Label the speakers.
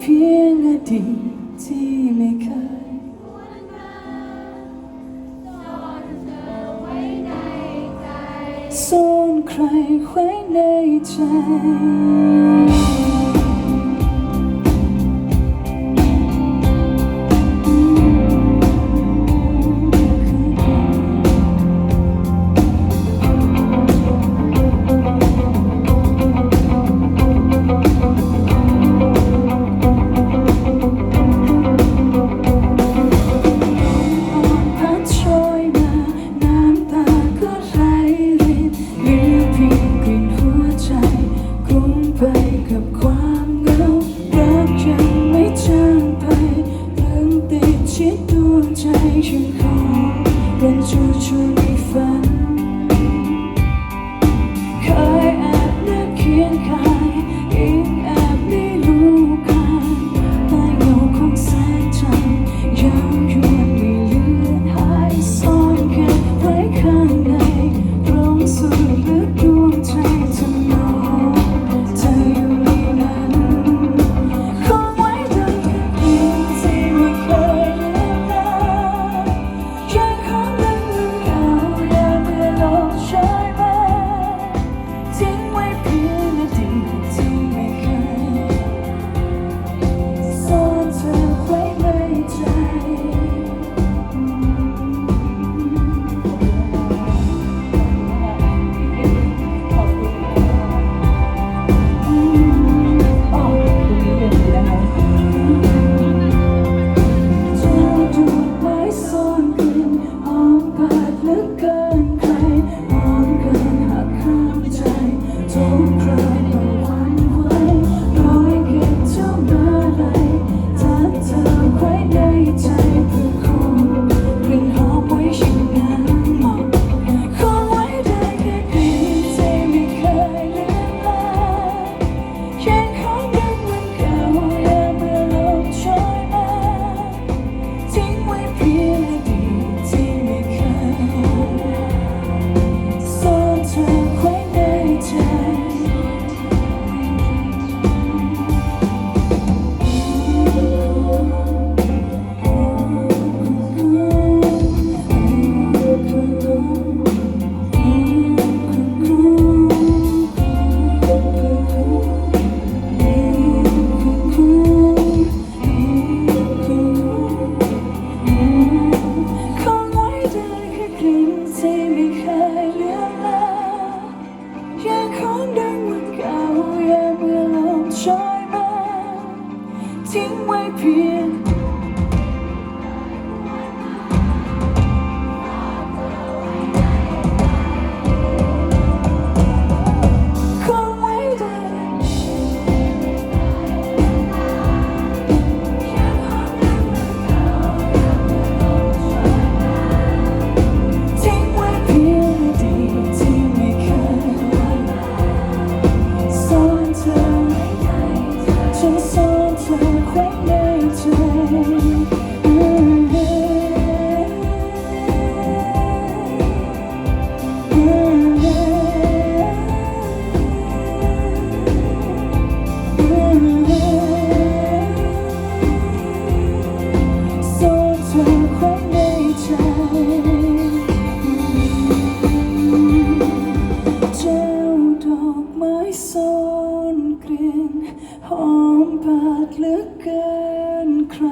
Speaker 1: เพียงอดีตที่ไม่เคยซ่อนใครไว้ในใจ 人处处。future 因为偏 make ลือเกินใคร